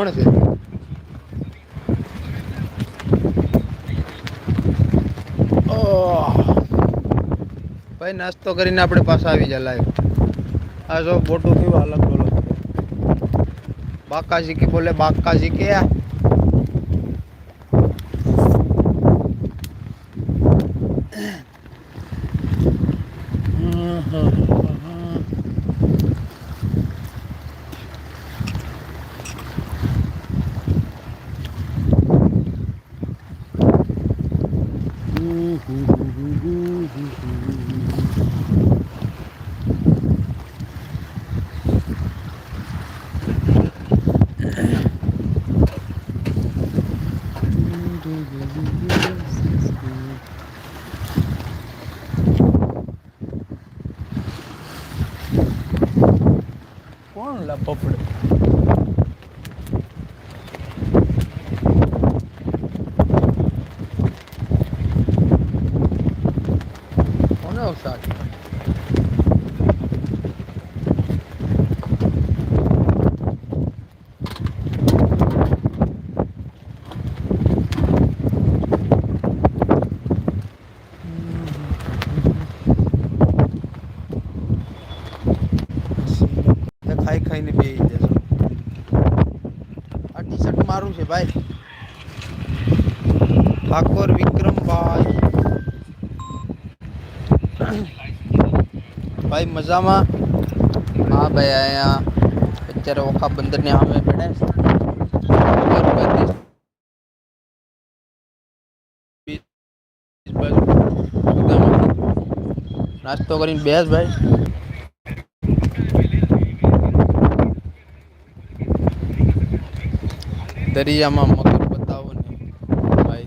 કોણ છે. ભાઈ, નાસ્તો કરીને આપણે પાછા આવી જાય લાઈવ આ જો બોટું થયું અલગ બોલો બાકાજી કે બોલે, બાકાજી કે કોણ લા પપડે કોને અવસાદ તે ખાઈ ખાઈને બેસી જશો આ ટી શર્ટ મારું છે, ભાઈ. ઠાકોર વિક્રમભાઈ. ભાઈ, મજામાં? હા, ભાઈ, અહીંયા અત્યારે ઓખા બંદરની સામે પડ્યા છે. ગણપતિ બીચ બાજુ સુદામા. નાસ્તો કરીને બેસ, ભાઈ. દરિયામાં મગર બતાવો ને. ભાઈ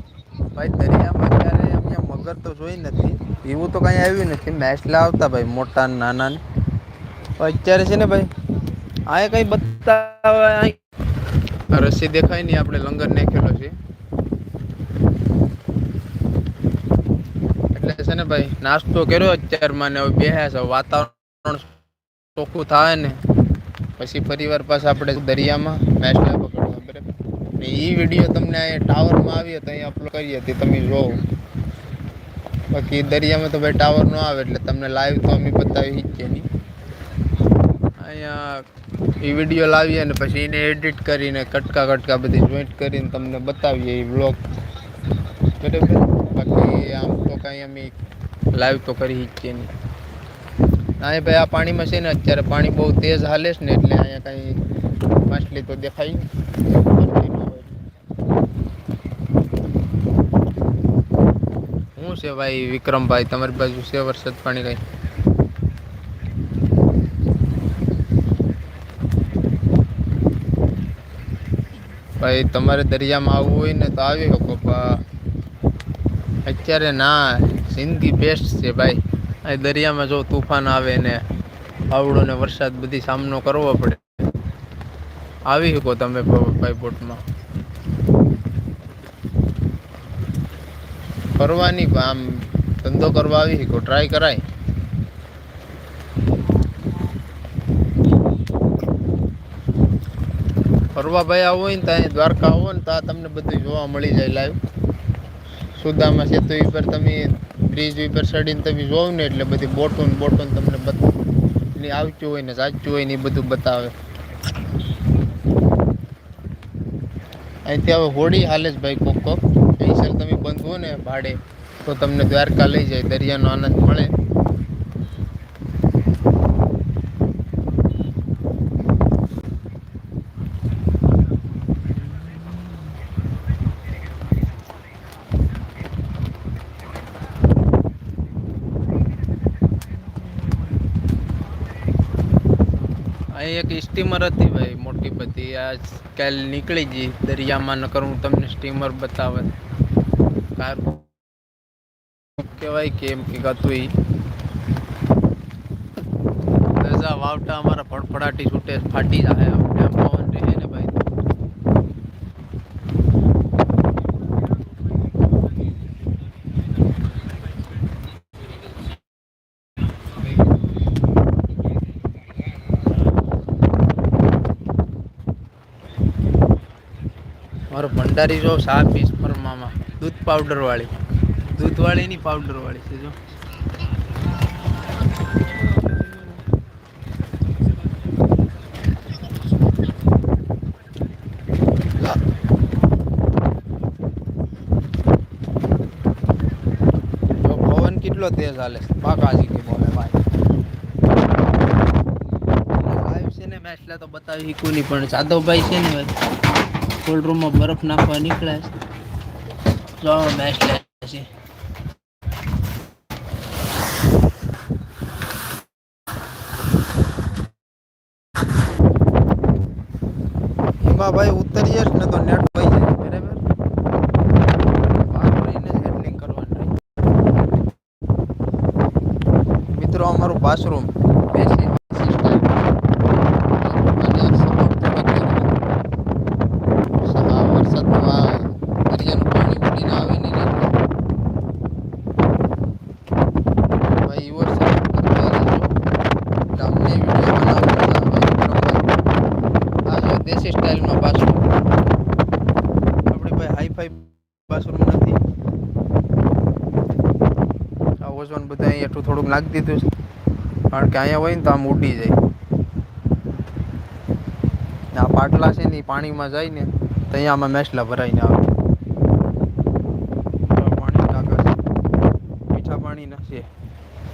ભાઈ, દરિયામાં ક્યારે અહીંયા મગર તો જોઈ નથી. એવું તો કાંઈ આવ્યું નથી. મેસલા આવતા ભાઈ, મોટા નાના ને. અત્યારે છે ને ભાઈ આ કઈ બતાવે રસી દેખાય નહીં, આપણે લંગર નાખેલો છે. એટલે છે ને ભાઈ, નાસ્તો કર્યો અત્યારમાં ને હવે બેહ્યા વાતાવરણ ચોખ્ખું થાય ને. પછી ફરીવાર પાછા આપણે દરિયામાં મેસલા પકડવા, બરાબર? ને એ વીડિયો તમને અહીંયા ટાવરમાં આવીએ તો અહીંયા અપલોડ કરીએ, તે તમે જોવો બાકી દરિયામાં તો ભાઈ ટાવર ન આવે એટલે તમને લાઈવ તો અમે બતાવી શકીએ નહીં. અહીંયા એ વીડિયો લાવીએ ને પછી એને એડિટ કરીને કટકા કટકા બધી જોઈન્ટ કરીને તમને બતાવીએ એ બ્લોગ બરાબર? બાકી આમ તો કાંઈ અમે લાઈવ તો કરી શકીએ નહીં. અહીંયા ભાઈ આ પાણીમાં છે ને, અત્યારે પાણી બહુ તેજ હાલે છે ને એટલે અહીંયા કાંઈ માછલી તો દેખાય નહીં માછલી ન હોય. શું છે ભાઈ વિક્રમભાઈ? તમારી બાજુ છે વરસાદ પાણી કઈ? ભાઈ, તમારે દરિયામાં આવવું હોય ને તો આવી શકો, પણ અત્યારે ના, જિંદગી બેસ્ટ છે ભાઈ. દરિયામાં જો તુફાન આવે ને આવડો ને વરસાદ બધી સામનો કરવો પડે. આવી શકો તમે ભાઈ બોટમાં. ફરવાની આમ ધંધો કરવા આવી શકો? ટ્રાય કરાય. ફરવા ભાઈ આવો ને ત્યાં દ્વારકા આવો ને ત્યાં તમને બધું જોવા મળી જાય લાઈવ સુદામાં સેતુ ઉપર તમે બ્રિજ ઉપર ચડીને તમે જોવો ને એટલે બધી બોટો ને બોટો તમને બતા આવતું હોય ને સાચું હોય ને એ બધું બતાવે. અહીંથી હવે હોળી હાલે જ ભાઈ કોક કોક. પૈસા તમે બંધવો ને ભાડે, તો તમને દ્વારકા લઈ જાય, દરિયાનો આનંદ મળે. અહીં એક સ્ટીમર હતી ભાઈ, મોટી બધી. આજ કાલ નીકળી ગઈ દરિયામાં ન કરું તમને સ્ટીમર બતાવે કાર કહેવાય કે એમ કે હતું વાવટા અમારા ફડફડાટી છૂટે, ફાટી જાય. એમ પવન રહે ને ભાઈ. મારો ભંડારી જો સા પીસ ફરમામાં. દૂધ પાવડર વાળી. દૂધ વાળી ની પાવડર વાળી છે જો. પવન કેટલો તેજ હાલે છે. બાકાજી કે બોલે ભાઈ. લાઈવ છે ને મેચ લે તો બતાવી કોની પણ. જાદવભાઈ છે ને કોલ્ડ રૂમમાં બરફ નાખવા નીકળે છે. જો મેચ લે છે એમાં ભાઈ ઉતરીએ જ ને તો નેટ વહી જાય બરાબર બહાર રહીને જ હેડલિંગ કરવાનું રહે. મિત્રો અમારું બાથરૂમ બેસી બેસી style. અને support થોડોક કરવો. સા- વરસાદનું આ દરિયાનું પાણી ઉડીને આવે ને એટલે. ભાઈ એવો support કરતા રહેજો. એટલે અમને વીડિયો બનાવતા આવે વિક્રમભાઈ. આ જો દેશી સ્ટાઇલમાં બાથરૂમ આપણે ભાઈ હાઈ-ફાઈ બાથરૂમ નથી આ એટલું થોડુંક નાખી દીધું છે. કારણ કે અહીંયા હોય ને તો આમ ઉડી જાય. આ પાટલા છે ને એ પાણીમાં જાય ને તો અહીંયા આમાં મેસલા ભરાઈને આવે. પાણી મીઠા પાણીના છે.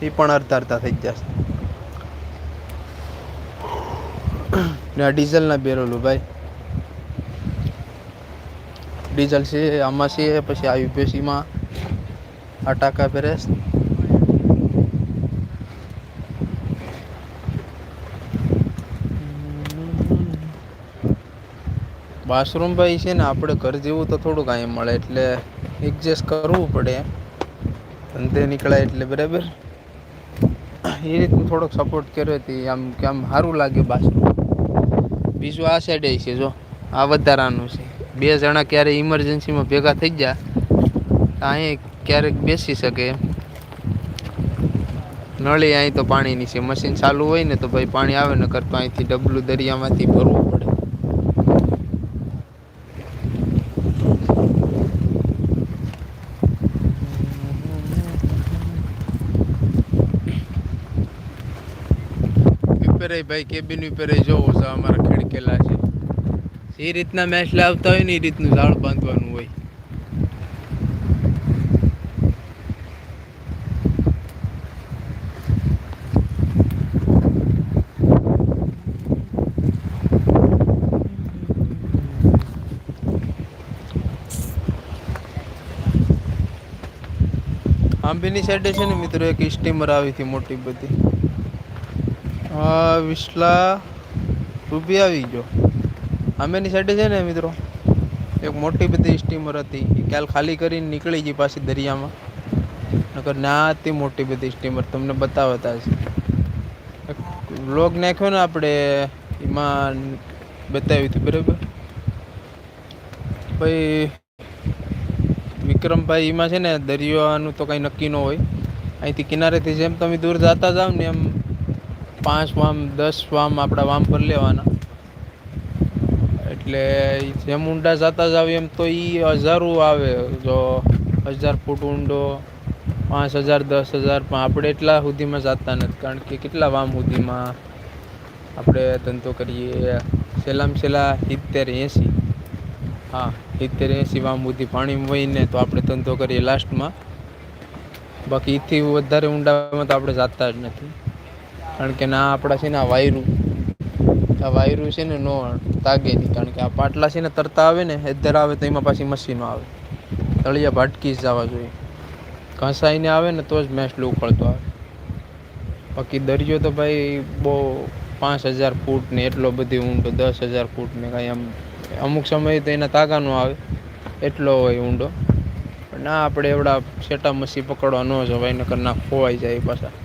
એ પણ અડધા અડધા થઈ જશે ને આ ડીઝલના બેરોલું ભાઈ. ડીઝલ છે, આમાં છે, પછી આ યુપીએસસીમાં આ ટાંકા પેરેસ બાથરૂમ ભાઈ છે ને, આપણે ઘર જેવું તો થોડુંક અહીં મળે, એટલે એડજસ્ટ કરવું પડે. ધંધે નીકળાય એટલે, બરાબર? એ રીતનું થોડોક સપોર્ટ કર્યો હતી આમ કે આમ સારું લાગે બાથરૂમ. બીજું આ સાઈડે છે, જો. આ વધારાનું છે. બે જણા ક્યારે ઇમરજન્સીમાં ભેગા થઈ ગયા અહીં ક્યારેક બેસી શકે નળી અહીં તો પાણીની છે મશીન ચાલુ હોય ને, તો ભાઈ પાણી આવે ને કરતો અહીંથી ડબલું દરિયામાંથી ભરવું પડે. ઉપરે ભાઈ કેબિન ઉપર જોવો છો, અમારા ખેડકેલા છે. એ રીતના મેચ લાવતા હોય ને એ રીતનું ઝાડ બાંધવાનું હોય. આંબીની સાઈડે છે ને મિત્રો, એક સ્ટીમર આવી હતી મોટી બધી. આ વિસલા રૂપી આવી ગયો. આંબેની સાઈડે છે ને મિત્રો? એક મોટી બધી સ્ટીમર હતી. એ કાલ ખાલી કરીને નીકળી ગઈ પાછી દરિયામાં. નકર ના હતી મોટી બધી સ્ટીમર તમને બતાવતા છે વ્લોગ નાખ્યો ને આપણે, એમાં બતાવ્યું હતું, બરાબર? ભાઈ, વિક્રમભાઈ એમાં છે ને દરિયાનું તો કંઈ નક્કી ન હોય. અહીંથી કિનારેથી જેમ તમે દૂર જતા જાવ ને એમ પાંચ વામ દસ વામ આપણા વામ પર લેવાના. એટલે જેમ ઊંડા જતા જાવ એમ તો એ હજારો આવે. જો હજાર ફૂટ ઊંડો, પાંચ હજાર, દસ હજાર, પણ આપણે એટલા સુધીમાં જતા નથી. કારણ કે કેટલા વામ સુધીમાં આપણે ધંધો કરીએ. છેલ્લામાં છેલ્લા સિત્તેર, એંસી. હા, સિત્તેર, એંસી વામ સુધી પાણીમાં વહીને તો આપણે ધંધો કરીએ લાસ્ટમાં. બાકી એથી વધારે ઊંડામાં તો આપણે જાતા જ નથી. કારણ કે ના, આપણા છે ને આ વાયરું. આ વાયરું છે ને નો તાગે નહીં, કારણ કે આ પાટલા છે ને તરતા આવે ને હેદર આવે તો એમાં પાછી મશીનો આવે. તળિયા ભાટકી જવા જોઈએ. ઘસાઈને આવે ને તો જ મેસલું ઉકળતો આવે. બાકી દરિયો તો ભાઈ બહુ પાંચ હજાર ફૂટ ને એટલો બધી ઊંડો, દસ હજાર ફૂટ ને કાંઈ આમ, અમુક સમયે તો એના તાગાનો આવે, એટલો હોય ઊંડો. પણ ના, આપણે એવડા સેટા મસી પકડવા ન જવાય, નકર ના ખોવાઈ જાય પાછા.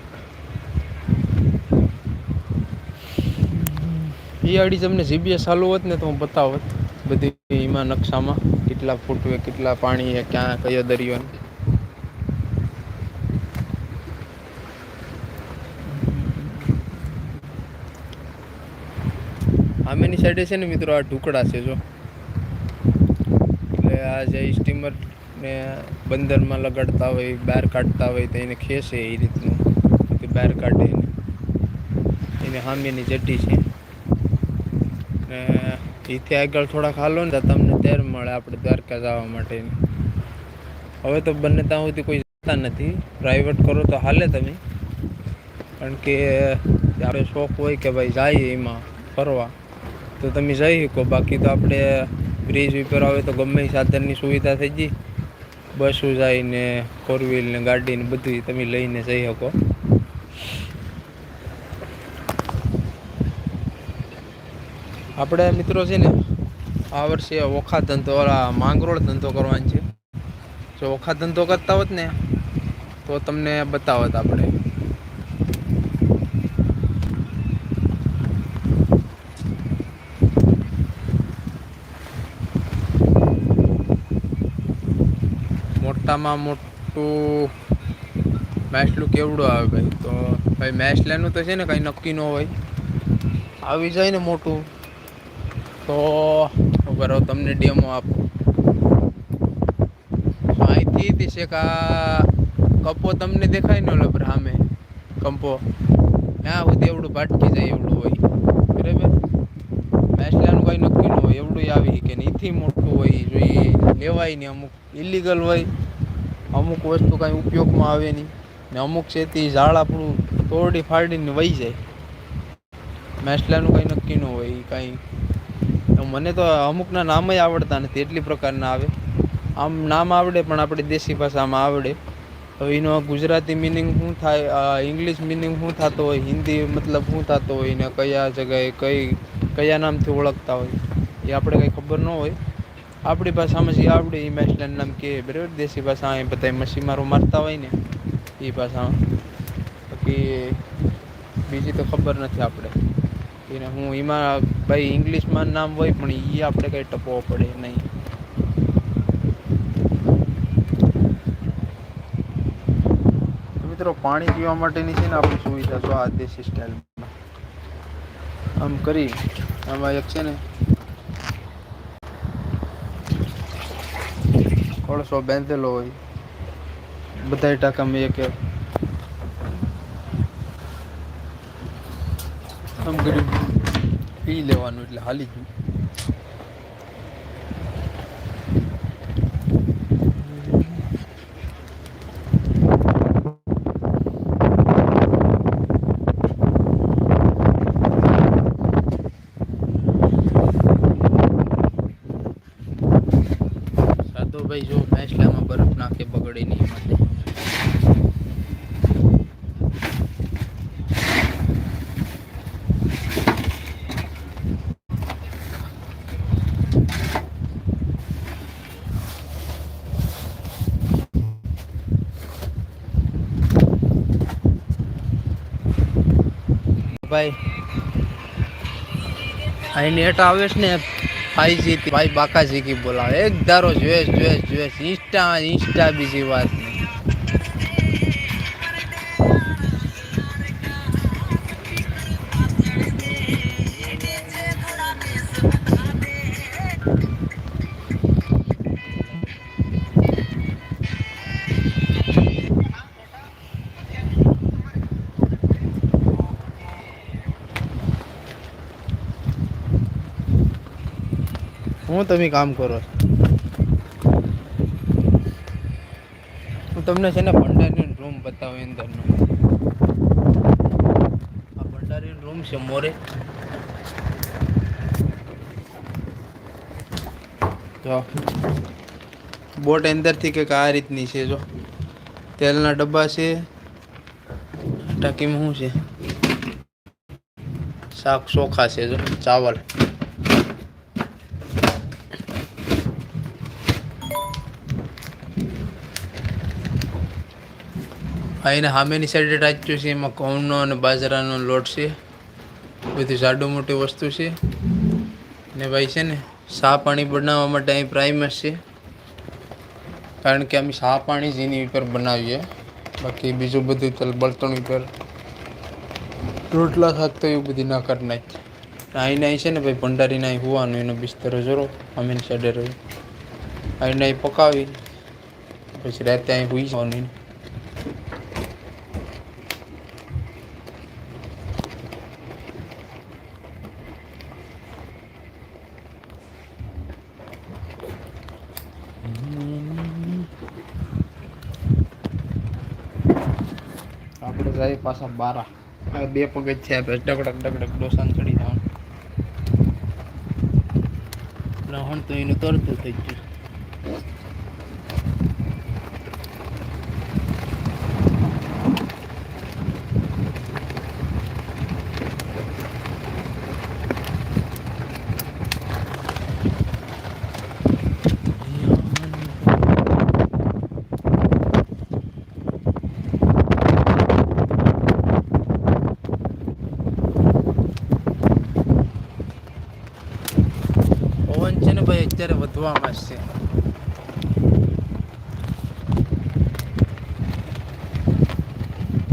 એ આડી તમને જીબીએસ ચાલુ હોત ને તો હું બતાવત બધી એમાં નકશામાં કેટલા ફૂટ હોય, કેટલા પાણી છે ક્યાં, કયો દરિયો ને. સામેની સાઈડે છે ને મિત્રો, આ ઢુકડા છે, જો. એટલે આ જે સ્ટીમર ને બંદરમાં લગાડતા હોય, બહાર કાઢતા હોય, તો એને ખેંચે એ રીતનું. બહાર કાઢે એને. સામેની જટી છે. ને એથી આગળ થોડાક હાલો ને તમને તેર મળે આપણે દ્વારકા જવા માટેની. હવે તો બંને ત્યાં સુધી કોઈ જતા નથી. પ્રાઇવેટ કરો તો હાલે તમે. કારણ કે આપણે શોખ હોય કે ભાઈ જાય એમાં ફરવા. તો તમે જઈ શકો. બાકી તો આપણે બ્રિજ ઉપર આવે તો ગમે સાધનની સુવિધા થઈ ગઈ. બસો જાય ને ફોર વ્હીલ ને ગાડી ને બધું તમે લઈને જઈ શકો. આપણે મિત્રો છે ને, આ વર્ષે ઓખા ધંધો માંગરોળ ધંધો કરવાનો છે. જો ઓખા ધંધો કરતા હોત ને, તો તમને બતાવત આપણે. મોટામાં મોટું મેસલું કેવડું આવે ભાઈ? તો ભાઈ મેસલાનું તો છે ને, કંઈ નક્કી ન હોય. આવી જાય ને મોટું. તો બરો તમને ડેમો આપો. અહીંથી છે કે આ કપો તમને દેખાય ને ઓલો સામે કંપો? ના સુધી એવડું ભાટકી જાય એવડું હોય. બરાબર? મેસલાનું કંઈ નક્કી ન હોય એવડું આવી કે એથી મોટું હોય જોઈએ લેવાય નહીં અમુક ઇલીગલ હોય, અમુક વસ્તુ કાંઈ ઉપયોગમાં આવે નહીં. ને અમુક છે ઝાડ આપણું તોડી ફાડીને વહી જાય. મેસલાનું કંઈ નક્કી ન હોય, કાંઈ મને તો અમુકના નામય આવડતા નથી, એટલી પ્રકારના આવે. આમ નામ આવડે પણ આપણી દેશી ભાષામાં આવડે. તો એનો ગુજરાતી મિનિંગ શું થાય ઇંગ્લિશ મિનિંગ શું થતો હોય, હિન્દી મતલબ શું થતો હોય, ને કયા જગ્યાએ કઈ, કયા નામથી ઓળખતા હોય, એ આપણે કંઈ ખબર ન હોય. આપણી ભાષામાં જે આવડે એ મેસલેન્ડ નામ કે, બરાબર? દેશી ભાષા એ બધા મસી મારો મારતા હોય ને, એ ભાષામાં. બાકી બીજી તો ખબર નથી આપણે. એને હું એમાં ભાઈ ઇંગ્લિશમાં નામ હોય પણ એ આપણે કંઈ ટપવો પડે નહીં. મિત્રો, પાણી પીવા માટેની છે ને આપણી સુવિધા જો આ દેશી સ્ટાઇલમાં. આમ કરી, આમાં એક છે ને કોળસો બાંધેલો હોય. બધાય ટાંકામાં એક એક આમ કરી પી લેવાનું એટલે હાલી ગયું સાધો ભાઈ જો ફેસલામાં બરફ નાખે બગડે નહીં એ માટે ભાઈ. અહીં નેટ આવે છે ને ફાઈવ જી ભાઈ બાકાજી કી બોલાવે. એક ધારો જોયેશ જોયેશ જોયેશ ઇન્સ્ટા ઇન્સ્ટા બીજી વાત. હું તમે કામ કરો હું તમને છે ને ભંડારીનો રૂમ બતાવું અંદરનો આ ભંડારીનો રૂમ છે મોરે. જો. બોટ અંદરથી કંઈક આ રીતની છે, જો. તેલના ડબ્બા છે. ટાંકીમાં શું છે? શાક ચોખા છે, જો. ચાવલ. આ હામેની સાઈડે રાખ્યું છે, એમાં ઘઉંનો અને બાજરાનો લોટ છે. બધી જાડું મોટી વસ્તુ છે. ને ભાઈ છે ને સા પાણી બનાવવા માટે અહીં પ્રાઇમસ છે. કારણ કે અમે સા પાણી જ એની ઉપર બનાવીએ. બાકી બીજું બધું ચાલ બળતણ ઉપર રોટલા શાક તો એવું બધી ના કરી નાખી અહીં અહીં છે ને ભાઈ ભંડારીના અહીં હોવાનું, એનો બિસ્તરો જરો અમીન સાઈડે રહ્યું. અહીં નહીં પકાવી પછી રાતે અહીં હોઈ જવાની આપણે જાય પાછા બારા. બે પગ છે ડગડક ડગડક ડોસાન ચડી જવાનું. રહણ તો એનું તરતું થઈ ગયું પવન છે ને ભાઈ અત્યારે વધવામાં જ છે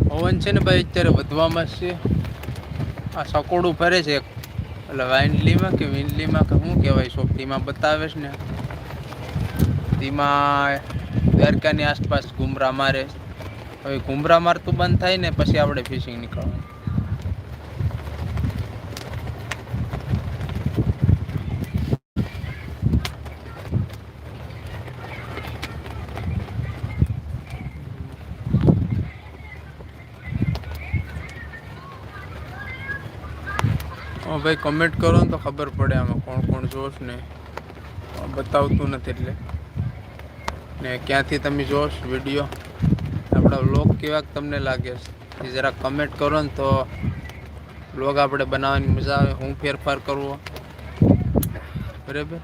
પવન ને ભાઈ, અત્યારે વધવામાં છે. આ સકોડું ફરે છે એટલે વાઇન્ડલીમાં કે વિનલીમાં કે શું કહેવાય સોફટીમાં બતાવે છે ને. તેમાં દ્વારકાની આસપાસ ગુમરા મારે. હવે ગુમરા મારતું બંધ થાય ને, પછી આપણે ફિશિંગ નીકળવાનું. ભાઈ કમેન્ટ કરો ને તો ખબર પડે આમાં કોણ કોણ જોશ ને. બતાવતું નથી એટલે. ને ક્યાંથી તમે જોશ વીડિયો? આપણા વ્લોગ કેવાક તમને લાગે છે. એ જરા કમેન્ટ કરો ને તો વ્લોગ આપણે બનાવવાની મજા આવે. હું ફેરફાર કરવો. બરાબર?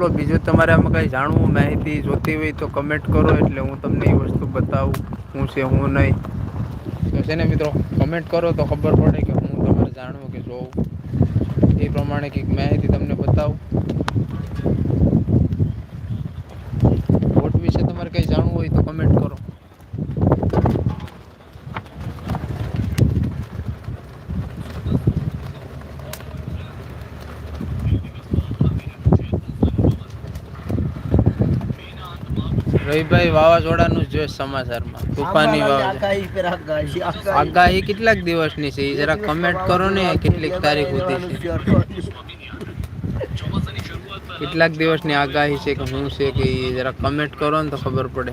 બોલો, બીજું તમારે આમાં કંઈ જાણવું માહિતી જોતી હોય તો કમેન્ટ કરો, એટલે હું તમને એ વસ્તુ બતાવું, હું છે, હું નહીં. તો છે ને મિત્રો કમેન્ટ કરો તો ખબર પડે કે હું તમારે જાણવું કે જોઉં એ પ્રમાણે કંઈક માહિતી તમને બતાવું બોટ વિશે તમારે કંઈ જાણવું હોય તો કમેન્ટ કરો રવિભાઈ વાવાઝોડાનું જ સમાચારમાં. તુફાની વાવાઝોડા. આગાહી કેટલાક દિવસની છે? જરા કમેન્ટ કરો ને કેટલીક તારીખ સુધી છે. કેટલાક દિવસની આગાહી છે કે શું છે કે જરા કમેન્ટ કરો ને તો ખબર પડે.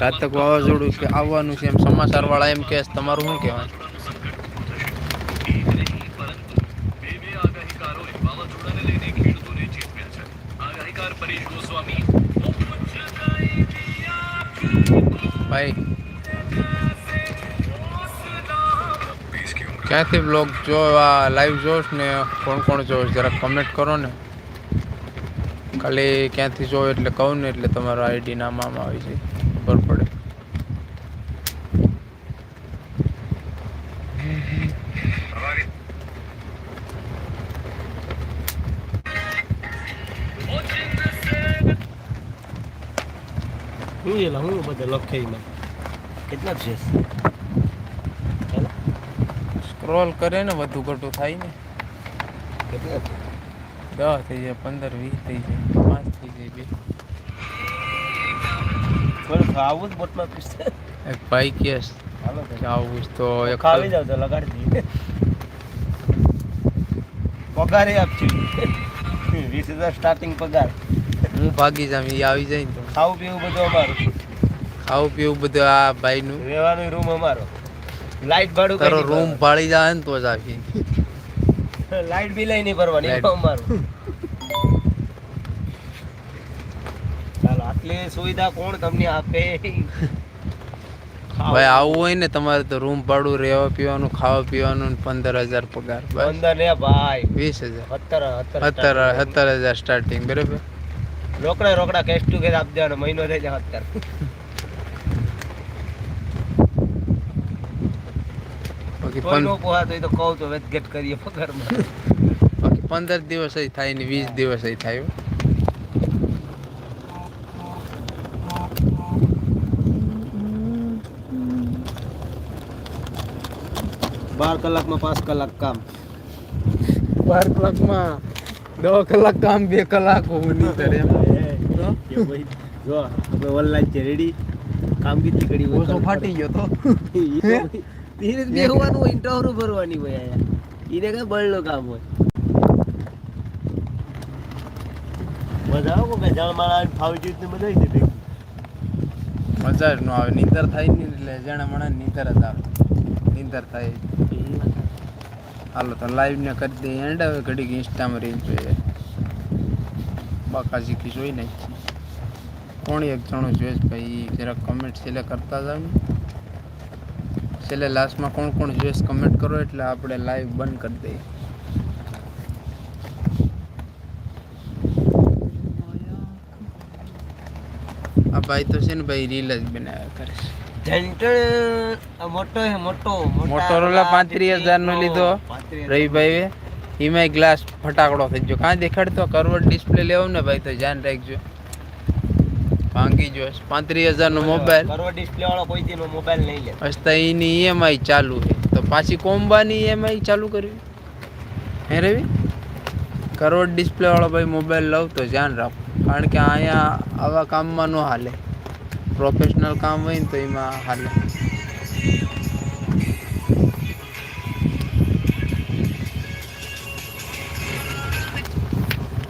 ઘાતક વાવાઝોડું કે આવવાનું છે એમ સમાચાર વાળા એમ કે તમારું શું કહેવાનું? ભાઈ, ક્યાંથી બ્લોગ જો, આ લાઈવ જોશ ને, કોણ કોણ જોશ જરા કમેન્ટ કરો ને. ખાલી ક્યાંથી જો એટલે કહું ને, એટલે તમારો આઈડી નામ આમાં આવી જાય. ખબર પડે. એલા હું બધે લખે એમાં કેટલા છે? સ્ક્રોલ કરે ને વધુ ઘટું થાય ને. કેટલા દસ થઈ જાય પંદર વીસ થઈ જાય પાંચ થઈ જાય બે. થોડું ખાવું જ બોટમાં પીસશે એક ભાઈ કેસ. આવું જ તો ખાવી જાવ તો લગાડી પગાર એ આપશું વીસ હજાર સ્ટાર્ટિંગ પગાર. હું ભાગી જામ એ આવી જાય ને ખાવું પીવું બધું અમારું. ખાવું પીવું બધું આ ભાઈનું. રહેવાનું રૂમ અમારો. લાઈટ ભાડું તારો રૂમ ભાડી જાય ને તો જ આવી લાઈટ બિલ નહીં ભરવાની અમારું. ચાલો આટલી સુવિધા કોણ તમને આપે? ભાઈ આવું હોય ને તમારે તો રૂમ ભાડું રહેવા પીવાનું ખાવા પીવાનું પંદર હજાર પગાર પંદર ને ભાઈ. વીસ હજાર સત્તર સત્તર સત્તર હજાર સ્ટાર્ટિંગ બરાબર? રોકડા રોકડા કેશ ટુ કેશ આપી દેવાનો મહિનો થઈ જાય સત્તર. બાકી તો કહું તો વેતગેટ કરીએ પગારમાં. બાકી પંદર દિવસ થાય ને વીસ દિવસ થાય બાર કલાકમાં પાંચ કલાક કામ. બાર કલાકમાં દસ કલાક કામ બે કલાક હોવું નહીં કરે જો આપણે ઓનલાઈન છે રેડી કામ કેટલી કરી ઓછો ફાટી ગયો તો. ધીરે બેહવાનું હોય ઇન્ટરવ્યુ ભરવાની હોય અહીંયા. એને કઈ બળનું કામ હોય. મજા આવે કે જાણ મારા ફાવી ગયું ને આવી જાય મજા જ ન આવે નીંદર થાય નહીં એટલે જાણે મને નીંદર જ આવે. નીંદર થાય. હાલો તો લાઈવ ને કરી દઈએ એન્ડ હવે ઘડીક ઇન્સ્ટામાં રીલ જોઈએ. બાકા શીખી જોઈ નાખી. કોણ એક જણો જોઈશ ભાઈ જરાક કમેન્ટ સિલેક્ટ કરતા જાવ ને. છેલ્લે લાસ્ટમાં કોણ કોણ જોઈશ કમેન્ટ કરો એટલે આપણે લાઈવ બંધ કરી દઈએ. આ ભાઈ તો છે ને ભાઈ રીલ જ બનાવ્યા કરે છે. જંટણ મોટો મોટો મોટોરોલા 35,000 નો લીધો. રવિભાઈ એમાંય ગ્લાસ ફટાકડો થઈ ગયો. કાં દેખાડતો કરવટ ડિસ્પ્લે લેવો ને ભાઈ તો ધ્યાન રાખજો. ભાંગી જો પાંત્રીસ હજાર નો મોબાઈલ કરવો ડિસ્પ્લે વાળો કોઈ દી મોબાઈલ નહીં લે. હસતા એની ઈએમઆઈ ચાલુ છે. તો પાછી કોમ્બાની ઈએમઆઈ ચાલુ કરવી હે રવિ? કરોડ ડિસ્પ્લે વાળો ભાઈ મોબાઈલ લઉં તો ધ્યાન રાખો. કારણ કે અહીંયા આવા કામમાં ન હાલે. પ્રોફેશનલ કામ હોય ને તો એમાં હાલે.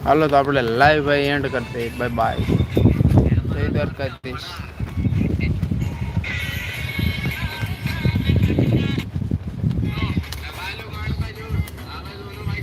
હાલો તો આપણે લાઈવ ભાઈ એન્ડ કરતે બાય બાય જય દ્વારકાધીશ